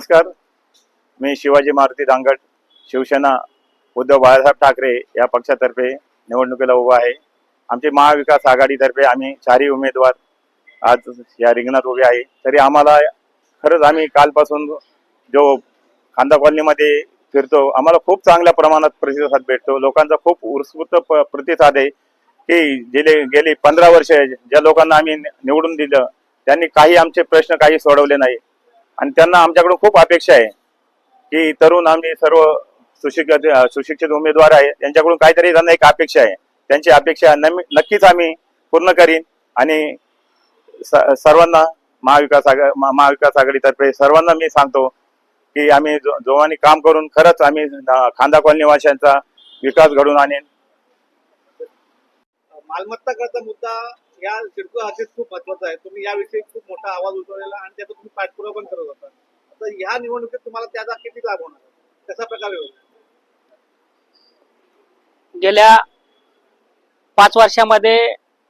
नमस्कार. मी शिवाजी मारुती दांगट शिवसेना उद्धव बाळासाहेब ठाकरे या पक्षातर्फे निवडणुकीला उभा आहे. आमची महाविकास आघाडीतर्फे आम्ही चारही उमेदवार आज या रिंगणात उभे आहे. तरी आम्हाला खरंच आम्ही कालपासून जो खांदा कॉलनीमध्ये फिरतो आम्हाला खूप चांगल्या प्रमाणात प्रतिसाद भेटतो. लोकांचा खूप उत्स्फूर्त प- प्रतिसाद आहे की गेले गेली पंधरा वर्ष ज्या लोकांना आम्ही निवडून दिलं त्यांनी काही आमचे प्रश्न काही सोडवले नाही आणि त्यांना आमच्याकडून खूप अपेक्षा आहे की तरुण आम्ही सर्व सुशिक्षित सुशिक्षित उमेदवार आहे. त्यांच्याकडून काहीतरी त्यांना एक अपेक्षा आहे. त्यांची अपेक्षा नमी- नक्कीच आम्ही पूर्ण करीन. आणि सर्वांना महाविकास आघाडी महाविकास आघाडीतर्फे सर्वांना मी सांगतो की आम्ही जो- जोमाने काम करून खरंच आम्ही खांदा कॉलनीवाशांचा विकास घडून आणेन. मालमत्ता करता मुद्दा या सिडको हद्दीत खूप महत्त्वाचा आहे. तुम्ही याविषयी खूप मोठा आवाज उठवलेला आणि त्याचा तुम्ही पाठपुरावा पण करत होता. आता या निवडणुकीत तुम्हाला त्याचा किती लाभ होणार कशा प्रकारे होईल? गेल्या पाच वर्षामध्ये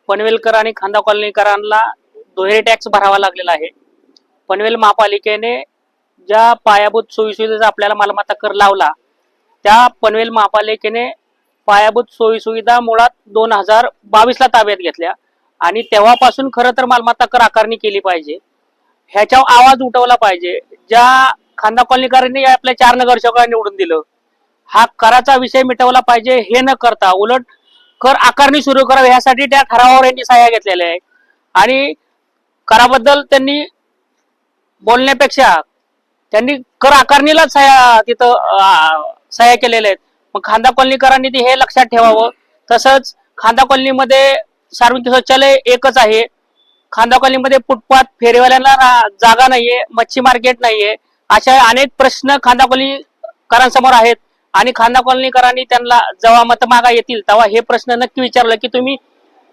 पनवेलकर आणि खांदा कॉलनीकरांना दुहेरी टॅक्स भरावा लागलेला आहे. पनवेल महापालिकेने ज्या पायाभूत सोयीसुविधेचा आपल्याला मालमत्ता कर लावला त्या पनवेल महापालिकेने पायाभूत सोयीसुविधा मुळात दोन हजार बावीसला ताब्यात घेतल्या. आणि तेव्हापासून खरं तर मालमत्ता कर आकारणी केली पाहिजे. ह्याच्यावर आवाज उठवला पाहिजे. ज्या खांदा कॉलनीकरांनी आपल्या चार नगरसेवकांना निवडून दिलं हा कराचा विषय मिटवला पाहिजे. हे न करता उलट कर आकारणी सुरू करावी ह्यासाठी त्या ठरावावर यांनी सहाय्या घेतलेल्या आहे आणि कराबद्दल त्यांनी बोलण्यापेक्षा त्यांनी कर आकारणीलाच सह्या तिथं सह्या केलेल्या आहेत. मग खांदा कॉलनीकरांनी ते हे लक्षात ठेवावं. तसंच खांदा कॉलनीमध्ये सार्वजनिक शौचालय एकच आहे. खांदाकलीमध्ये फुटपाथ फेरीवाल्यांना जागा नाहीये मच्छी मार्केट नाहीये. अशा अनेक प्रश्न खांदाकोलीकरांसमोर आहेत आणि खांदा कॉलनीकरांनी त्यांना जेव्हा मत मागा येतील तेव्हा हे प्रश्न नक्की विचारलं की तुम्ही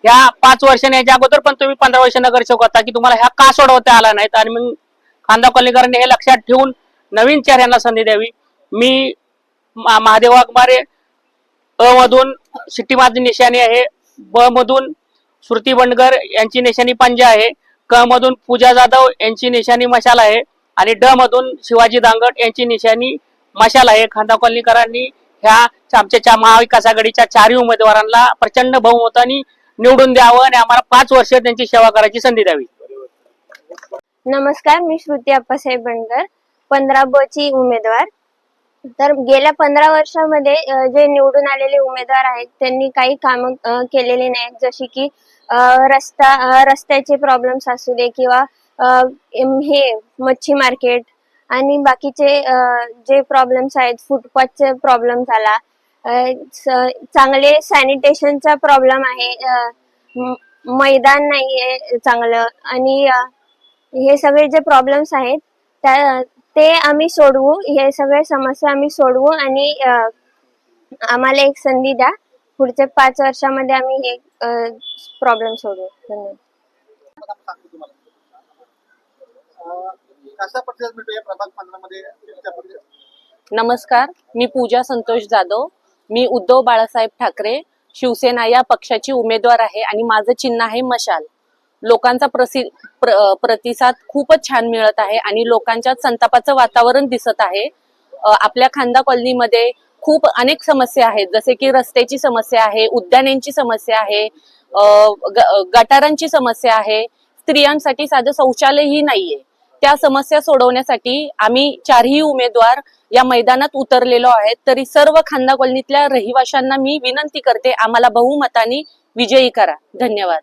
ह्या पाच वर्षाने याच्या अगोदर पण तुम्ही पंधरा वर्ष नगरसेवक होता की तुम्हाला ह्या का सोडवता आला नाहीत? आणि मग खांदा कॉलनीकरांनी हे लक्षात ठेवून नवीन चेहऱ्यांना संधी द्यावी. मी महादेव वाघमारे अ मधून सिटी माझी निशाणी आहे. ब मधून श्रुती बंडगर यांची निशाणी पंजा आहे. क मधून पूजा जाधव यांची निशाणी मशाल आहे. आणि ड मधून शिवाजी दांगट यांची निशाणी मशाल आहे. खांदा कॉलनीकरांनी ह्या आमच्या चा- महाविकास आघाडीच्या चारही उमेदवारांना प्रचंड बहुमताने निवडून द्यावं आणि आम्हाला पाच वर्ष त्यांची सेवा करायची संधी द्यावी. नमस्कार मी श्रुती अप्पासाहेब बनकर पंधरा ब ची उमेदवार. तर गेल्या पंधरा वर्षामध्ये जे निवडून आलेले उमेदवार आहेत त्यांनी काही कामं केलेली नाहीत. जशी की रस्ता रस्त्याचे प्रॉब्लेम्स असू दे किंवा हे मच्छी मार्केट आणि बाकीचे जे प्रॉब्लेम्स आहेत फुटपाथचे प्रॉब्लेम झाला. स- चांगले सॅनिटेशनचा प्रॉब्लेम आहे. मैदान नाही मैदान नाहीये चांगलं आणि हे सगळे जे प्रॉब्लेम्स आहेत त्या ते आम्ही सोडवू हे सगळे समस्या आम्ही सोडवू आणि आम्हाला एक संधी द्या. पुढच्या पाच वर्षामध्ये आम्ही हे प्रॉब्लेम सोडवू. धन्यवाद. नमस्कार मी पूजा संतोष जाधव. मी उद्धव बाळासाहेब ठाकरे शिवसेना या पक्षाची उमेदवार आहे आणि माझं चिन्ह आहे मशाल. लोकांचा प्रसि प्र, प्रतिसाद खूपच छान मिळत आहे आणि लोकांच्या संतापाचं वातावरण दिसत आहे. आपल्या खांदा कॉलनीमध्ये खूप अनेक समस्या आहेत जसे की रस्त्याची समस्या आहे उद्यानांची समस्या आहे गटारांची समस्या आहे स्त्रियांसाठी साधं शौचालयही नाहीये. त्या समस्या सोडवण्यासाठी आम्ही चारही उमेदवार या मैदानात उतरलेलो आहेत. तरी सर्व खांदा कॉलनीतल्या रहिवाशांना मी विनंती करते आम्हाला बहुमताने विजयी करा. धन्यवाद.